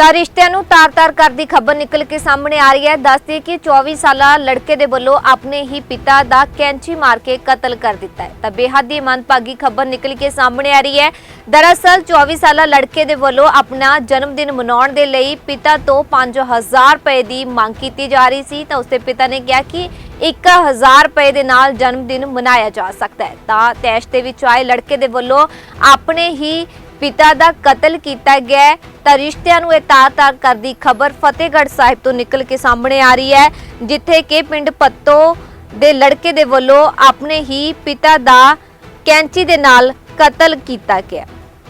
ਤਾਂ ਰਿਸ਼ਤਿਆਂ ਨੂੰ ਤਾਰ-ਤਾਰ ਕਰਦੀ ਖਬਰ ਨਿਕਲ ਕੇ ਸਾਹਮਣੇ ਆ ਰਹੀ ਹੈ। ਦੱਸਦੀ ਕਿ 24 ਸਾਲਾ ਲੜਕੇ ਦੇ ਵੱਲੋਂ ਆਪਣੇ ਹੀ ਪਿਤਾ ਦਾ ਕੈਂਚੀ ਮਾਰ ਕੇ ਕਤਲ ਕਰ ਦਿੱਤਾ ਹੈ। ਤਾਂ ਬੇਹੱਦ ਹੀ ਮੰਦਭਾਗੀ ਖਬਰ ਨਿਕਲ ਕੇ ਸਾਹਮਣੇ ਆ ਰਹੀ ਹੈ। ਦਰਅਸਲ 24 ਸਾਲਾ ਲੜਕੇ ਦੇ ਵੱਲੋਂ ਆਪਣਾ ਜਨਮ ਦਿਨ ਮਨਾਉਣ ਦੇ ਲਈ ਪਿਤਾ ਤੋਂ 5000 ਰੁਪਏ ਦੀ ਮੰਗ ਕੀਤੀ ਜਾ ਰਹੀ ਸੀ। ਤਾਂ ਉਸਦੇ ਪਿਤਾ ਨੇ ਕਿਹਾ ਕਿ 1000 ਰੁਪਏ ਦੇ ਨਾਲ ਜਨਮ ਦਿਨ ਮਨਾਇਆ ਜਾ ਸਕਦਾ ਹੈ। ਤਾਂ ਤੈਸ਼ ਦੇ ਵਿੱਚ ਆਏ ਲੜਕੇ ਦੇ ਵੱਲੋਂ ਆਪਣੇ ਹੀ ਪਿਤਾ ਦਾ ਕਤਲ ਕੀਤਾ ਗਿਆ ਹੈ, ਤਾਂ ਰਿਸ਼ਤਿਆਂ ਨੂੰ ਇਹ ਤਾਰ-ਤਾਰ ਕਰਦੀ ਖਬਰ ਫਤਿਹਗੜ੍ਹ ਸਾਹਿਬ ਤੋਂ ਨਿਕਲ ਕੇ ਸਾਹਮਣੇ ਆ ਰਹੀ ਹੈ, ਜਿੱਥੇ ਕਿ ਪਿੰਡ ਪੱਤੋ ਦੇ ਲੜਕੇ ਦੇ ਵੱਲੋਂ ਆਪਣੇ ਹੀ ਪਿਤਾ ਦਾ ਕੈਂਚੀ ਦੇ ਨਾਲ ਕਤਲ ਕੀਤਾ ਗਿਆ।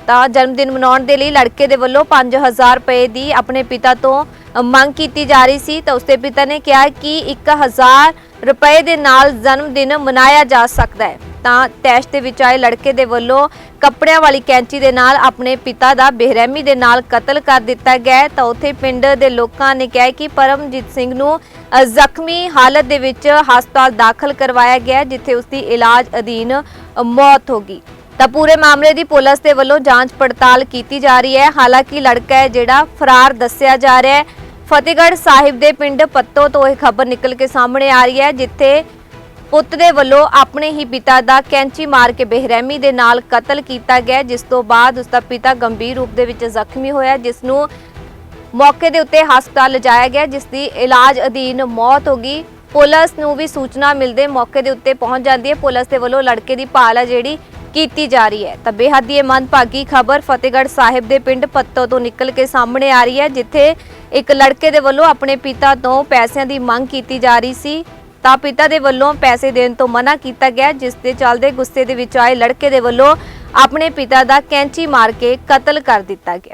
ਤਾਂ ਜਨਮ ਦਿਨ ਮਨਾਉਣ ਦੇ ਲਈ ਲੜਕੇ ਦੇ ਵੱਲੋਂ 5000 ਰੁਪਏ ਦੀ ਆਪਣੇ ਪਿਤਾ ਤੋਂ ਮੰਗ ਕੀਤੀ ਜਾ ਰਹੀ ਸੀ, ਤਾਂ ਉਸਦੇ ਪਿਤਾ ਨੇ ਕਿਹਾ ਕਿ 1000 ਰੁਪਏ ਦੇ ਨਾਲ ਜਨਮ ਦਿਨ ਮਨਾਇਆ ਜਾ ਸਕਦਾ ਹੈ। ਤਾਂ ਤੈਸ਼ ਦੇ ਵਿੱਚ ਆਏ ਲੜਕੇ ਦੇ ਵੱਲੋਂ ਕੱਪੜਿਆਂ ਵਾਲੀ ਕੈਂਚੀ ਦੇ ਨਾਲ ਆਪਣੇ ਪਿਤਾ ਦਾ ਬੇਰਹਿਮੀ ਦੇ ਨਾਲ ਕਤਲ ਕਰ ਦਿੱਤਾ ਗਿਆ ਤਾਂ ਉੱਥੇ ਪਿੰਡ ਦੇ ਲੋਕਾਂ ਨੇ ਕਿਹਾ ਕਿ ਪਰਮਜੀਤ ਸਿੰਘ ਨੂੰ ਜ਼ਖਮੀ ਹਾਲਤ ਦੇ ਵਿੱਚ ਹਸਪਤਾਲ ਦਾਖਲ ਕਰਵਾਇਆ ਗਿਆ ਜਿੱਥੇ ਉਸ ਦੀ ਇਲਾਜ ਅਧੀਨ ਮੌਤ ਹੋ ਗਈ। ਤਾਂ ਪੂਰੇ ਮਾਮਲੇ ਦੀ ਪੁਲਿਸ ਦੇ ਵੱਲੋਂ ਜਾਂਚ ਪੜਤਾਲ ਕੀਤੀ ਜਾ ਰਹੀ ਹੈ। ਹਾਲਾਂਕਿ ਲੜਕਾ ਹੈ ਜਿਹੜਾ ਫਰਾਰ ਦੱਸਿਆ ਜਾ ਰਿਹਾ ਹੈ। ਫਤਿਹਗੜ੍ਹ ਸਾਹਿਬ ਦੇ ਪਿੰਡ ਪੱਤੋ ਤੋਂ ਇਹ ਖਬਰ ਨਿਕਲ ਕੇ ਸਾਹਮਣੇ ਆ ਰਹੀ ਹੈ, ਜਿੱਥੇ ਪੁੱਤ ਦੇ ਵੱਲੋਂ ਆਪਣੇ ਹੀ ਪਿਤਾ ਦਾ ਕੈਂਚੀ ਮਾਰ ਕੇ ਬੇਰਹਿਮੀ ਦੇ ਨਾਲ ਕਤਲ ਕੀਤਾ ਗਿਆ, ਜਿਸ ਤੋਂ ਬਾਅਦ ਉਸ ਦਾ ਪਿਤਾ ਗੰਭੀਰ ਰੂਪ ਦੇ ਵਿੱਚ ਜ਼ਖਮੀ ਹੋਇਆ ਜਿਸ ਨੂੰ ਮੌਕੇ ਦੇ ਉੱਤੇ ਹਸਪਤਾਲ ਲਿਜਾਇਆ ਗਿਆ ਜਿਸ ਦੀ ਇਲਾਜ ਅਧੀਨ ਮੌਤ ਹੋ ਗਈ। ਪੁਲਿਸ ਨੂੰ ਵੀ ਸੂਚਨਾ ਮਿਲਦੇ ਮੌਕੇ ਦੇ ਉੱਤੇ ਪਹੁੰਚ ਜਾਂਦੀ ਹੈ। ਪੁਲਿਸ ਦੇ ਵੱਲੋਂ ਲੜਕੇ ਦੀ ਭਾਲ ਹੈ ਜਿਹੜੀ ਕੀਤੀ ਜਾ ਰਹੀ ਹੈ। ਤਾਂ ਬੇਹੱਦ ਹੀ ਮੰਦਭਾਗੀ ਖਬਰ ਫਤਿਹਗੜ੍ਹ ਸਾਹਿਬ ਦੇ ਪਿੰਡ ਪੱਤੋ ਤੋਂ ਨਿਕਲ ਕੇ ਸਾਹਮਣੇ ਆ ਰਹੀ ਹੈ, ਜਿੱਥੇ ਇੱਕ ਲੜਕੇ ਦੇ ਵੱਲੋਂ ਆਪਣੇ ਪਿਤਾ ਤੋਂ ਪੈਸਿਆਂ ਦੀ ਮੰਗ ਕੀਤੀ ਜਾ ਰਹੀ ਸੀ। ਤਾਂ ਪਿਤਾ ਦੇ ਵੱਲੋਂ ਪੈਸੇ ਦੇਣ ਤੋਂ ਮਨਾ ਕੀਤਾ ਗਿਆ, ਜਿਸ ਦੇ ਚੱਲਦੇ ਗੁੱਸੇ ਦੇ ਵਿੱਚ ਆਏ ਲੜਕੇ ਦੇ ਵੱਲੋਂ ਆਪਣੇ ਪਿਤਾ ਦਾ ਕੈਂਚੀ ਮਾਰ ਕੇ ਕਤਲ ਕਰ ਦਿੱਤਾ ਗਿਆ।